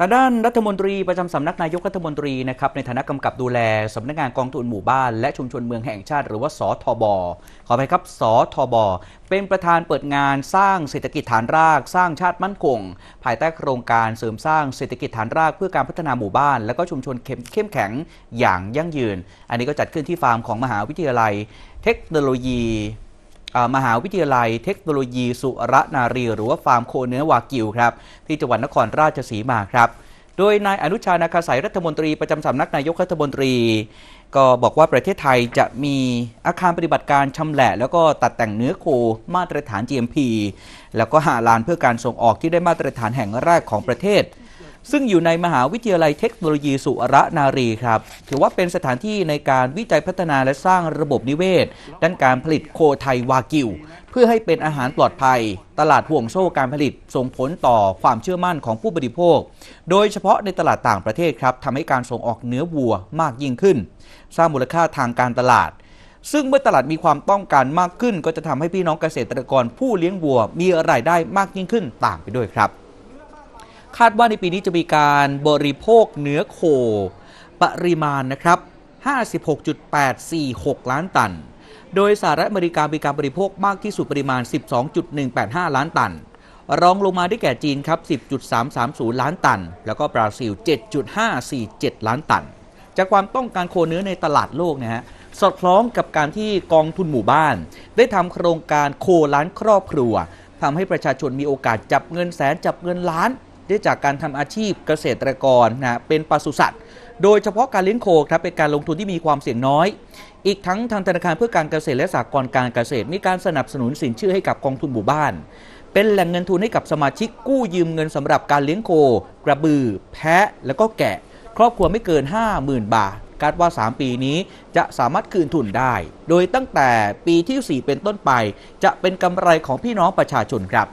ทางด้านรัฐมนตรีประจำสำนักนายกรัฐมนตรีนะครับในฐานะกำกับดูแลสำนักงานกองทุนหมู่บ้าน และชุมชนเมืองแห่งชาติ หรือว่าสทบขอไปครับสทบเป็นประธานเปิดงานสร้างเศรษฐกิจฐานราก สร้างชาติมั่นคง ภายใต้โครงการเสริมสร้างเศรษฐกิจฐานรากเพื่อการพัฒนาหมู่บ้าน และก็ชุมชนเข้มแข็งอย่างยั่งยืน อันนี้ก็จัดขึ้นที่ฟาร์มของมหาวิทยาลัย เทคโนโลยี มหาวิทยาลัยเทคโนโลยีสุรนารี หรือว่าฟาร์มโคเนื้อวากิวครับที่จังหวัดนครราชสีมาครับโดยนายอนุชานาคาสายรัฐมนตรีประจำสำนักนายกรัฐมนตรี ก็บอกว่าประเทศไทยจะมีอาคารปฏิบัติการชำแหละ แล้วก็ตัดแต่งเนื้อโคมาตรฐาน GMP แล้วก็หาลานเพื่อการส่งออกที่ได้มาตรฐานแห่งแรกของประเทศ ซึ่งอยู่ในมหาวิทยาลัยเทคโนโลยีสุรนารีครับ ถือว่าเป็นสถานที่ในการวิจัยพัฒนาและสร้างระบบนิเวศ ด้านการผลิตโคไทยวากิว เพื่อให้เป็นอาหารปลอดภัย ตลาดห่วงโซ่การผลิตส่งผลต่อความเชื่อมั่นของผู้บริโภค โดยเฉพาะในตลาดต่างประเทศครับทำให้การส่งออกเนื้อวัวมากยิ่งขึ้น สร้างมูลค่าทางการตลาดซึ่งเมื่อตลาดมีความต้องการมากขึ้น ก็จะทำให้พี่น้องเกษตรกรผู้เลี้ยงวัว มีรายได้มากยิ่งขึ้นตามไปด้วยครับ คาดว่าในปีนี้จะมีการบริโภคเนื้อโค ปริมาณนะครับ 56.846 ล้านตัน โดยสหรัฐอเมริกามีการบริโภคมากที่สุดปริมาณ 12.185 ล้านตัน รองลงมาได้แก่จีนครับ 10.330 ล้านตัน แล้วก็บราซิล 7.547 ล้านตัน จากความต้องการโคเนื้อในตลาดโลกนะฮะสอดคล้องกับการที่กองทุนหมู่บ้าน ได้ทำโครงการโคล้านครอบครัวทำให้ประชาชนมีโอกาสจับเงินแสนจับเงินล้าน ได้จากการทำอาชีพเกษตรกรนะเป็นปศุสัตว์ โดยเฉพาะการเลี้ยงโคครับเป็นการลงทุนที่มีความเสี่ยงน้อย อีกทั้งทางธนาคารเพื่อการเกษตรและสหกรณ์การเกษตร มีการสนับสนุนสินเชื่อให้กับกองทุนหมู่บ้าน เป็นแหล่งเงินทุนให้กับสมาชิกกู้ยืมเงินสำหรับการเลี้ยงโค กระบือ แพะ แล้วก็แกะ ครอบครัวไม่เกิน 50,000 บาทคาดว่า 3 ปีนี้จะสามารถคืนทุนได้ โดยตั้งแต่ปีที่ 4 เป็นต้นไป จะเป็นกำไรของพี่น้องประชาชนครับ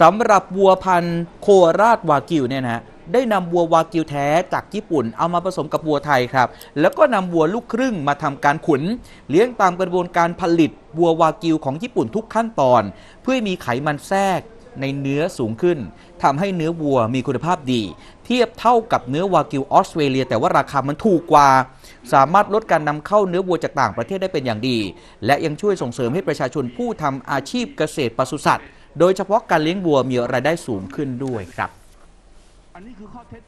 สำหรับวัวพันธุ์โคราชวากิวเนี่ยนะฮะได้นำวัววากิวแท้จากญี่ปุ่น เอามาผสมกับวัวไทยครับ แล้วก็นำวัวลูกครึ่งมาทำการขุน เลี้ยงตามกระบวนการผลิตวัววากิวของญี่ปุ่นทุกขั้นตอน เพื่อมีไขมันแทรกในเนื้อสูงขึ้นทำให้เนื้อวัวมีคุณภาพดี เทียบเท่ากับเนื้อวากิวออสเตรเลีย แต่ว่าราคามันถูกกว่า สามารถลดการนำเข้าเนื้อวัวจากต่างประเทศได้เป็นอย่างดี และยังช่วยส่งเสริมให้ประชาชนผู้ทำอาชีพเกษตรปศุสัตว์ โดยเฉพาะการเลี้ยงวัวมีรายได้สูงขึ้นด้วยครับ อันนี้คือข้อเท็จ